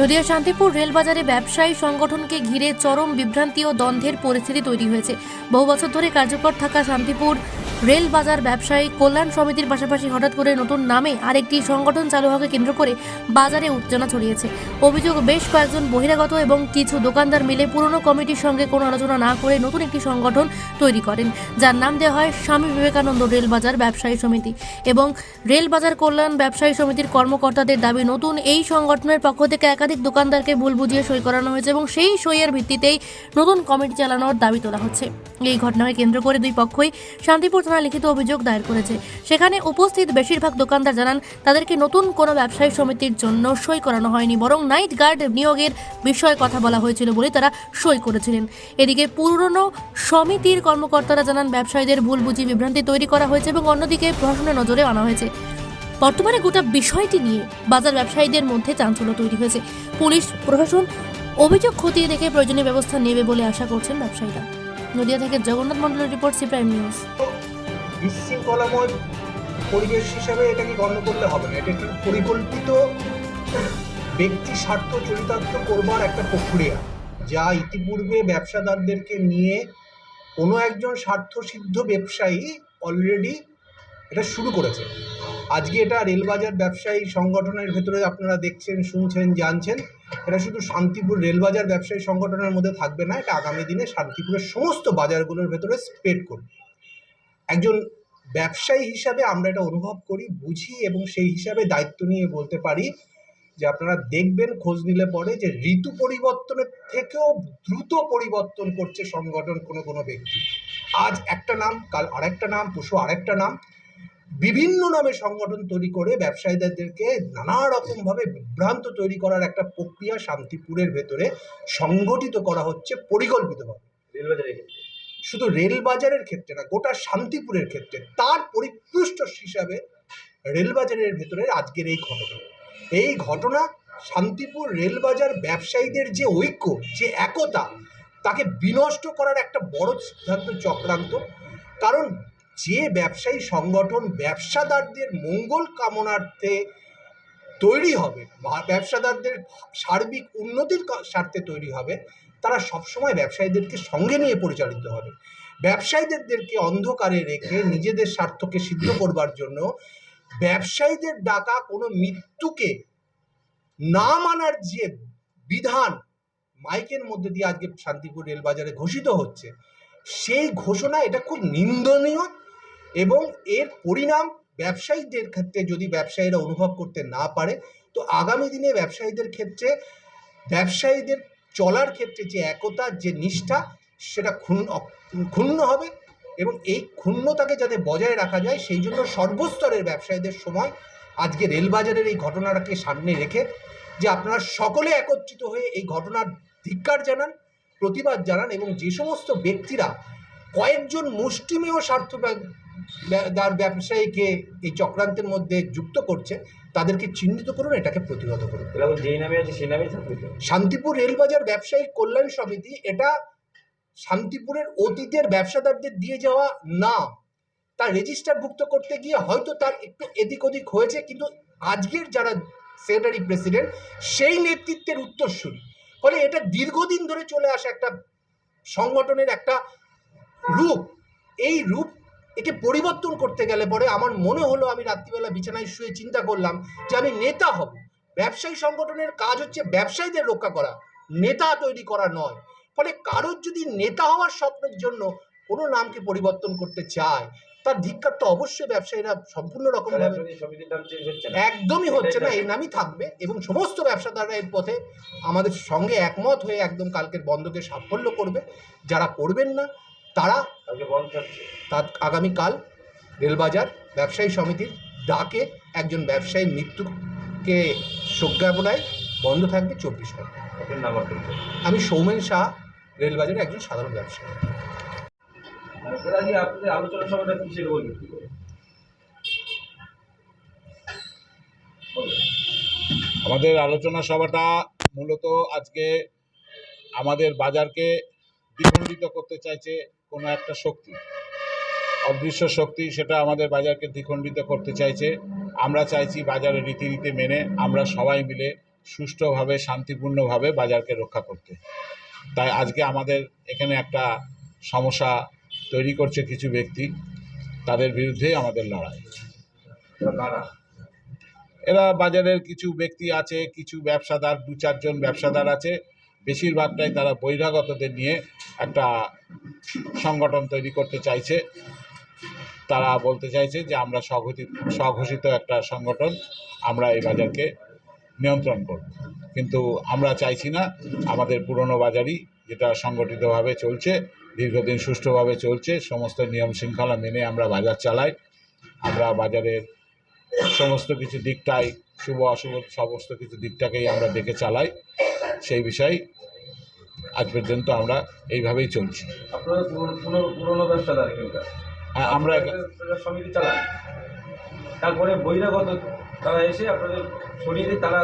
নদিয়া শান্তিপুর রেলবাজারে ব্যবসায়ী সংগঠনকে ঘিরে চরম বিভ্রান্তি ও দ্বন্দ্বের পরিস্থিতি তৈরি হয়েছে। বহু বছর ধরে কার্যকর থাকা শান্তিপুর রেল বাজার ব্যবসায়ী কল্যাণ সমিতির পাশাপাশি হঠাৎ করে নতুন নামে আরেকটি সংগঠন চালু হওয়াকে কেন্দ্র করে বাজারে উত্তেজনা ছড়িয়েছে। অভিযোগ, বেশ কয়েকজন বহিরাগত এবং কিছু দোকানদার মিলে পুরনো কমিটির সঙ্গে কোনো আলোচনা না করে নতুন একটি সংগঠন তৈরি করেন, যার নাম দেওয়া হয় স্বামী বিবেকানন্দ রেলবাজার ব্যবসায়ী সমিতি। এবং রেলবাজার কল্যাণ ব্যবসায়ী সমিতির কর্মকর্তাদের দাবি, নতুন এই সংগঠনের পক্ষ থেকে একাধিক দোকানদারকে ভুল বুঝিয়ে সই করানো হয়েছে এবং সেই সইয়ের ভিত্তিতেই নতুন কমিটি চালানোর দাবি তোলা হচ্ছে। এই ঘটনাকে কেন্দ্র করে দুই পক্ষই শান্তিপুর থানায় লিখিত অভিযোগ দায়ের করেছে। সেখানে উপস্থিত বেশিরভাগ দোকানদার জানান, তাদেরকে নতুন কোনো ব্যবসায়ী সমিতির জন্য সই করানো হয়নি, বরং নাইট গার্ড নিয়োগের বিষয়ে কথা বলা হয়েছিল বলে তারা সই করেছিলেন। এদিকে পুরনো সমিতির কর্মকর্তারা জানান, ব্যবসায়ীদের ভুল বুঝি বিভ্রান্তি তৈরি করা হয়েছে এবং অন্যদিকে প্রশাসনের নজরে আনা হয়েছে। বর্তমানে গোটা বিষয়টি নিয়ে বাজার ব্যবসায়ীদের মধ্যে চাঞ্চল্য তৈরি হয়েছে। পুলিশ, প্রশাসন অভিযোগ খতিয়ে দেখে প্রয়োজনীয় ব্যবস্থা নেবে বলে আশা করছেন ব্যবসায়ীরা। নদিয়া থেকে জগন্নাথ মন্ডলের রিপোর্ট সি প্রাইম নিউজ। বিশৃঙ্খলাময় পরিবেশ হিসাবে এটাকে গণ্য করলে হবে না। এটা একটা পরিকল্পিত ব্যক্তি স্বার্থ চরিতার্থ করবার একটা প্রক্রিয়া, যা ইতিপূর্বে ব্যবসাদারদেরকে নিয়ে কোনো একজন স্বার্থসিদ্ধ ব্যবসায়ী অলরেডি এটা শুরু করেছে। আজকে এটা রেলবাজার ব্যবসায়ী সংগঠনের ভেতরে আপনারা দেখছেন, শুনছেন, জানছেন। এটা শুধু শান্তিপুর রেলবাজার ব্যবসায়ী সংগঠনের মধ্যে থাকবে না, এটা আগামী দিনে শান্তিপুরের সমস্ত বাজারগুলোর ভেতরে স্প্রেড করবে। একজন ব্যবসায়ী হিসাবে আমরা এটা অনুভব করি, বুঝি এবং সেই হিসাবে দায়িত্ব নিয়ে বলতে পারি যে আপনারা দেখবেন খোঁজ নিলে পরে যে ঋতু পরিবর্তনের থেকেও দ্রুত পরিবর্তন করছে সংগঠন কোনো কোনো ব্যক্তি। আজ একটা নাম, কাল আরেকটা নাম পশু আরেকটা নাম, বিভিন্ন নামে সংগঠন তৈরি করে ব্যবসায়ীদেরকে নানা রকমভাবে বিভ্রান্ত তৈরি করার একটা প্রক্রিয়া শান্তিপুরের ভেতরে সংগঠিত করা হচ্ছে পরিকল্পিতভাবে। শুধু রেল বাজারের ক্ষেত্রে না, গোটা শান্তিপুরের ক্ষেত্রে, তার পরিপুষ্ট হিসাবে রেলবাজারের ভেতরে আজকের এই ঘটনা। এই ঘটনা শান্তিপুর রেলবাজার ব্যবসায়ীদের যে ঐক্য, যে একতা, তাকে বিনষ্ট করার একটা বড় সিদ্ধান্ত চক্রান্ত। কারণ যে ব্যবসায়ী সংগঠন ব্যবসাদারদের মঙ্গল কামনার্থে তৈরি হবে, ব্যবসাদারদের সার্বিক উন্নতির স্বার্থে তৈরি হবে তারা সবসময় ব্যবসায়ীদেরকে সঙ্গে নিয়ে পরিচালিত হবে। ব্যবসায়ীদেরকে অন্ধকারে রেখে নিজেদের স্বার্থকে সিদ্ধ করবার জন্য ব্যবসায়ীদের ডাকা কোনো মৃত্যুকে না মানার যে বিধান মাইকের মধ্যে দিয়ে আজকে শান্তিপুর রেলবাজারে ঘোষিত হচ্ছে, সেই ঘোষণা এটা খুব নিন্দনীয় এবং এর পরিণাম ব্যবসায়ীদের ক্ষেত্রে যদি ব্যবসায়ীরা অনুভব করতে না পারে, তো আগামী দিনে ব্যবসায়ীদের ক্ষেত্রে ব্যবসায়ীদের চলার ক্ষেত্রে যে একতা, যে নিষ্ঠা, সেটা ক্ষুণ্ণ ক্ষুণ্ণ হবে এবং এই ক্ষুণ্ণতাকে যাতে বজায় রাখা যায়, সেই জন্য সর্বস্তরের ব্যবসায়ীদের সময় আজকে রেলবাজারের এই ঘটনাটাকে সামনে রেখে যে আপনারা সকলে একত্রিত হয়ে এই ঘটনার ধিক্কার জানান, প্রতিবাদ জানান এবং যে সমস্ত ব্যক্তিরা কয়েকজন মুষ্টিমেয় স্বার্থ দার ব্যবসায়ীকে এই চক্রান্তের মধ্যে যুক্ত করছে তাদেরকে চিহ্নিত করুন এটাকে প্রতিহত করুন। যেই নামে আছে সেই তো? শান্তিপুর রেলবাজার ব্যবসায়ী কল্যাণ সমিতি এটা শান্তিপুরের অতীতের ব্যবসাদারদের দিয়ে যাওয়া নাম তার রেজিস্টারভুক্ত করতে গিয়ে হয়তো তার একটু এদিক ওদিক হয়েছে কিন্তু আজকের যারা সেক্রেটারি প্রেসিডেন্ট সেই নেতৃত্বের উত্তরসূরি। ফলে এটা দীর্ঘদিন ধরে চলে আসা একটা সংগঠনের একটা রূপ। এই রূপ একে পরিবর্তন করতে গেলে পরে আমার মনে হলো আমি রাত্রিবেলা বিছানায় শুয়ে চিন্তা করলাম যে আমি নেতা হব। ব্যবসায়ী সংগঠনের কাজ হচ্ছে ব্যবসায়ীদের রক্ষা করা নেতা তৈরি করা নয়। ফলে কারোর যদি নেতা হওয়ার স্বপ্নের জন্য কোনো নামকে পরিবর্তন করতে চায় তার ধিক্কার তো অবশ্যই ব্যবসায়ীরা সম্পূর্ণ রকম না। একদমই হচ্ছে না এই নামই থাকবে এবং সমস্ত ব্যবসাদাররা এর পথে আমাদের সঙ্গে একমত হয়ে একদম কালকের বন্ধকে সাফল্য করবে। যারা করবেন না তারা আগামীকাল রেলবাজার ব্যবসায়ী সমিতির ডাকে একজন ব্যবসায়ীর মৃত্যুকে সজ্ঞাপনায় বন্ধ থাকবে চব্বিশ ঘণ্টা। আমি সৌমেন শাহ রেলবাজারের একজন সাধারণ ব্যবসায়ী। আলোচনা সভাটা কিসের। আমাদের আলোচনা সভাটা মূলত আজকে আমাদের বাজারকে দ্বিখণ্ডিত করতে চাইছে কোনো একটা শক্তি। অদৃশ্য শক্তি সেটা আমাদের বাজারকে দ্বিখণ্ডিত করতে চাইছে। আমরা চাইছি বাজারের রীতিনীতি মেনে আমরা সবাই মিলে সুষ্ঠুভাবে শান্তিপূর্ণভাবে বাজারকে রক্ষা করতে। তাই আজকে আমাদের এখানে একটা সমস্যা তৈরি করছে কিছু ব্যক্তি। তাদের বিরুদ্ধেই আমাদের লড়াই। এরা এরা বাজারের কিছু ব্যক্তি আছে কিছু ব্যবসাদার দু চারজন ব্যবসাদার আছে। বেশিরভাগটাই তারা বহিরাগতদের নিয়ে একটা সংগঠন তৈরি করতে চাইছে। তারা বলতে চাইছে যে, আমরা স্বঘোষিত স্বঘোষিত একটা সংগঠন, আমরা এই বাজারকে নিয়ন্ত্রণ করব। কিন্তু আমরা চাইছি না, আমাদের পুরনো বাজারই যেটা সংগঠিতভাবে চলছে, দীর্ঘদিন সুষ্ঠুভাবে চলছে, সমস্ত নিয়ম শৃঙ্খলা মেনে আমরা বাজার চালাই। আমরা বাজারের সমস্ত কিছু দিকটাই, শুভ, অশুভ, সমস্ত কিছু দিকটাকেই আমরা দেখে চালাই। সেই বিষয়ে আজ পর্যন্ত আমরা এইভাবেই চলছি। হ্যাঁ, আমরা সমিতি চালান। তারপরে বহিরাগত তারা এসে আপনাদের সরিয়ে তারা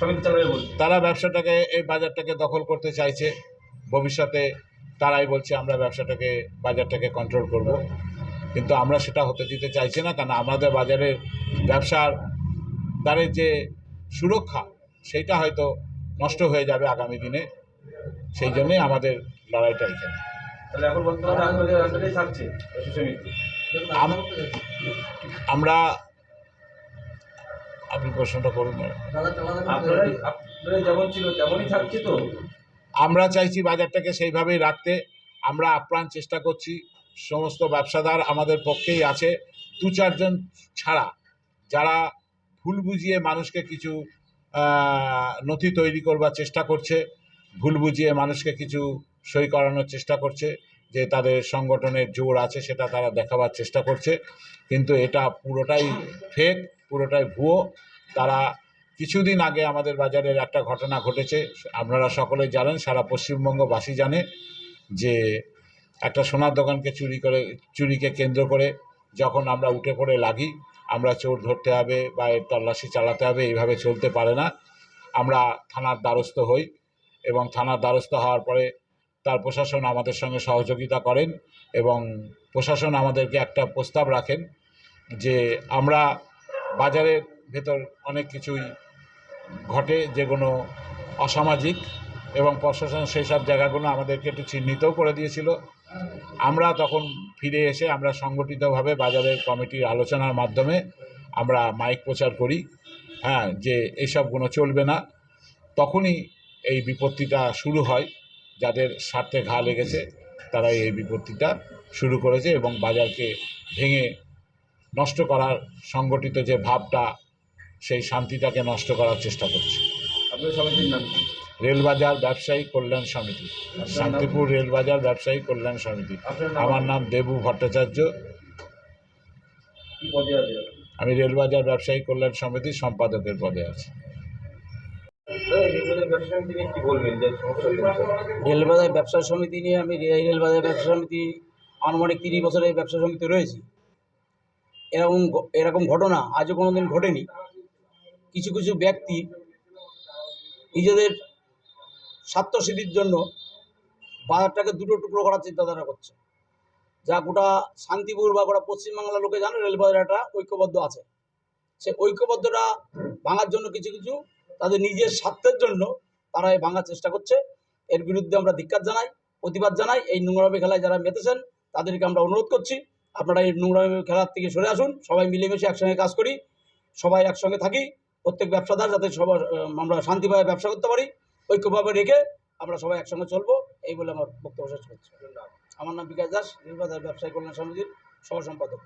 সমিতি চালাবে বলছে। তারা ব্যবসাটাকে এই বাজারটাকে দখল করতে চাইছে। ভবিষ্যতে তারাই বলছে আমরা ব্যবসাটাকে বাজারটাকে কন্ট্রোল করব। কিন্তু আমরা সেটা হতে দিতে চাইছি না কারণ আমাদের বাজারের ব্যবসার দ্বারের যে সুরক্ষা সেইটা হয়তো নষ্ট হয়ে যাবে আগামী দিনে। সেই জন্যই আমাদের লড়াইটা এখানে। আমরা আপনি প্রশ্নটা করুন যেমন ছিল তেমনই থাকছে তো। আমরা চাইছি বাজারটাকে সেইভাবেই রাখতে। আমরা আপ্রাণ চেষ্টা করছি। সমস্ত ব্যবসাদার আমাদের পক্ষেই আছে। দু চারজন ছাড়া যারা ভুল বুঝিয়ে মানুষকে কিছু নথি তৈরি করবার চেষ্টা করছে, ভুল বুঝিয়ে মানুষকে কিছু সই করানোর চেষ্টা করছে, যে তাদের সংগঠনের জোর আছে সেটা তারা দেখাবার চেষ্টা করছে, কিন্তু এটা পুরোটাই ফেক পুরোটাই ভুয়ো। তারা কিছুদিন আগে আমাদের বাজারের একটা ঘটনা ঘটেছে, আপনারা সকলেই জানেন, সারা পশ্চিমবঙ্গবাসী জানে, যে একটা সোনার দোকানকে চুরি করে, চুরিকে কেন্দ্র করে যখন আমরা উঠে পড়ে লাগি আমরা চোর ধরতে হবে বা এর তল্লাশি চালাতে হবে, এইভাবে চলতে পারে না। আমরা থানার দ্বারস্থ হই এবং থানার দ্বারস্থ হওয়ার পরে তার প্রশাসন আমাদের সঙ্গে সহযোগিতা করেন এবং প্রশাসন আমাদেরকে একটা প্রস্তাব রাখেন যে আমরা বাজারের ভেতর অনেক কিছুই ঘটে, যেগুলো অসামাজিক এবং প্রশাসন সেই সব জায়গাগুলো আমাদেরকে একটু চিহ্নিতও করে দিয়েছিল। আমরা তখন ফিরে এসে আমরা সংগঠিতভাবে বাজারের কমিটির আলোচনার মাধ্যমে আমরা মাইক প্রচার করি হ্যাঁ যে এইসবগুলো চলবে না। তখনই এই বিপত্তিটা শুরু হয়, যাদের স্বার্থে ঘা লেগেছে, তারা এই বিপত্তিটা শুরু করেছে এবং বাজারকে ভেঙে নষ্ট করার সংগঠিত যে ভাবটা, সেই শান্তিটাকে নষ্ট করার চেষ্টা করছে। আপনাদের সমিতির নাম রেলবাজার ব্যবসায়ী কল্যাণ সমিতি শান্তিপুর রেলবাজার ব্যবসায়ী কল্যাণ সমিতি। আমার নাম দেবু ভট্টাচার্য। কি পদে আছে? আমি রেলবাজার ব্যবসায়ী কল্যাণ সমিতির সম্পাদকের পদে আছি? রেলবাজার ব্যবসা সমিতি নিয়ে আমি রেলবাজার ব্যবসা সমিতি আনুমানিক তিরিশ বছরের ব্যবসা সমিতি রয়েছি। এরকম এরকম ঘটনা আজও কোনো দিন ঘটেনি। কিছু কিছু ব্যক্তি নিজেদের স্বার্থসিদ্ধির জন্য বাজারটাকে দুটো টুকরো করার চিন্তাধারা করছে। যা গোটা শান্তিপুর বা গোটা পশ্চিমবাংলার লোকে জানে রেলবাজার একটা ঐক্যবদ্ধ আছে। সে ঐক্যবদ্ধটা ভাঙার জন্য কিছু কিছু তাদের নিজের স্বার্থের জন্য তারা এই ভাঙার চেষ্টা করছে। এর বিরুদ্ধে আমরা ধিক্কার জানাই, প্রতিবাদ জানাই। এই নোংরামি খেলায় যারা মেতেছেন, তাদেরকে আমরা অনুরোধ করছি, আপনারা এই নোংরামি খেলার থেকে সরে আসুন। সবাই মিলেমিশে একসঙ্গে কাজ করি, সবাই একসঙ্গে থাকি। প্রত্যেক ব্যবসাদার যাতে সবার, আমরা শান্তিভাবে ব্যবসা করতে পারি। ঐক্যভাবে রেখে আমরা সবাই একসঙ্গে চলবো, এই বলে আমার বক্তব্য শেষ করছি। আমার নাম বিকাশ দাস নির্বাচন ব্যবসায়ী কল্যাণ সমিতির সহ সম্পাদক